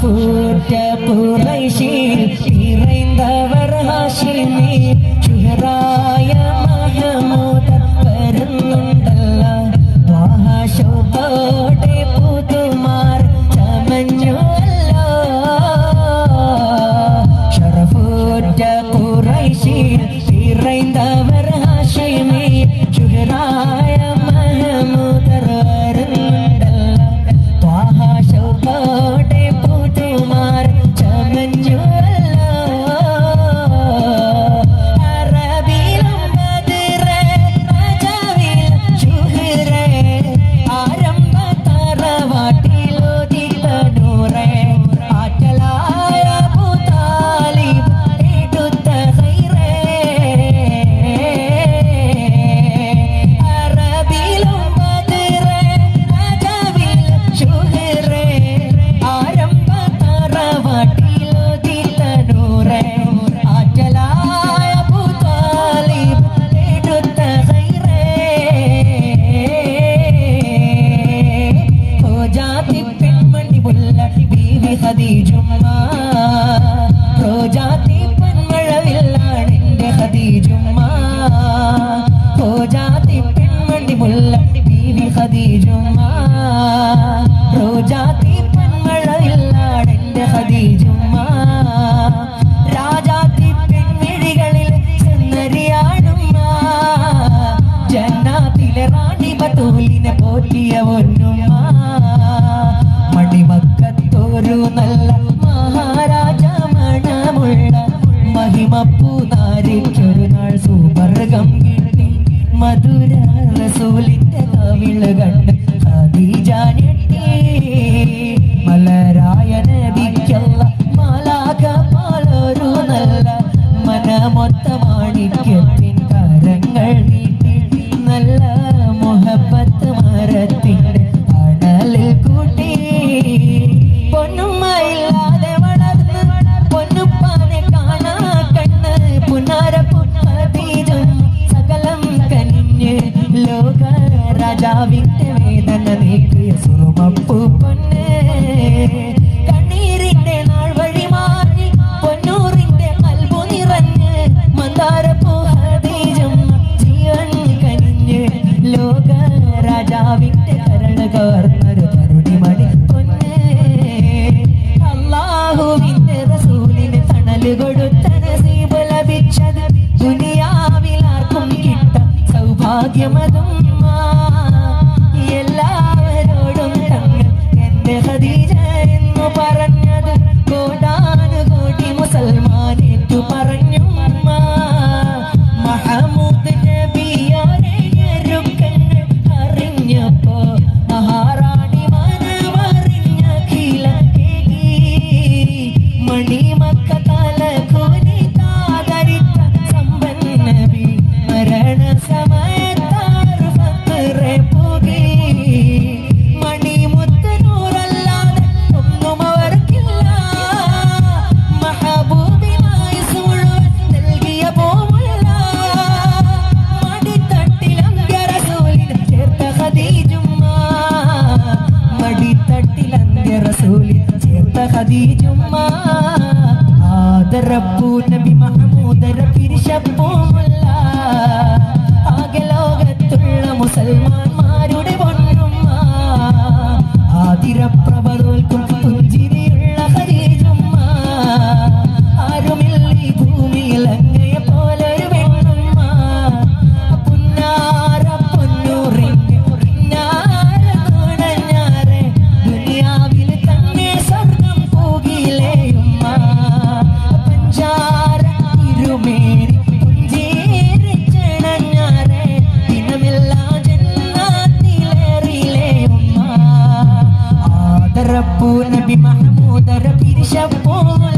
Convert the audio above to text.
போற்ற புரைஷில் இறைந்தவர் ஆசிரியர் ബീവി ഖദീജുമ്മ റോജാതി പെൺമഴവില്ലാണ് എന്റെ ഖദീജുമ്മ ഹോ ജാതി പെൺമണി മുല്ല ബീവി ഖദീജുമ്മ റോജാതി പെൺമഴവില്ലാണ് എന്റെ ഖദീജുമ്മ രാജാതി പെൺമിഴികളിൽ ചെന്നരിയാടുമ്മ ജന്നാത്തിലെ മഹിമപ്പൂനാരിക്കൊരു നാൾ സുവർഗം കിട്ടി. മധുര റസൂലിന്റെ കവിൾ കണ്ട് ഖദീജ ഞെട്ടി മലരായ നബിക്കല്ല മാലാക പോലൊരു നല്ല മനമൊത്ത മാണിക്യത്തിൻ കരങ്ങൾ നീട്ടി. നല്ല മുഹബത്ത് മരത്തിന്റെ രാജാവിന്റെ വേദന നീക്കിയ സുറുമപ്പു പൊന്നെ. കണ്ണീരിന്റെ നാൾ വഴി മാറി പൊന്നൂറിന്റെ കൽബു നിറഞ്ഞ് മന്ദാരപ്പൂ ഖദീജും ജീവൻ കനിഞ്ഞ് ലോക രാജാവിന്റെ കരൾ കവർന്നൊരു തരുണിമണി പൊന്നെ. അള്ളാഹുവിന്റെ റസൂലിന് തണൽ കൊടുത്ത നസീബ് ലഭിച്ചത് ദുനിയാവിൽ കിട്ട സൗഭാഗ്യമതും ഖദീജ എന്നു പറഞ്ഞത് ഖദീജുമ്മ ആദരപ്പൂ നബി മഹമൂദര പിരിശപ്പൂമുള്ള ആകെ ലോകത്തുള്ള മുസൽമാന്മാരുടെ ആദരപ്പൂ നബി മഹമൂദര പിരിശപ്പൂല്ല ആരുമില്ല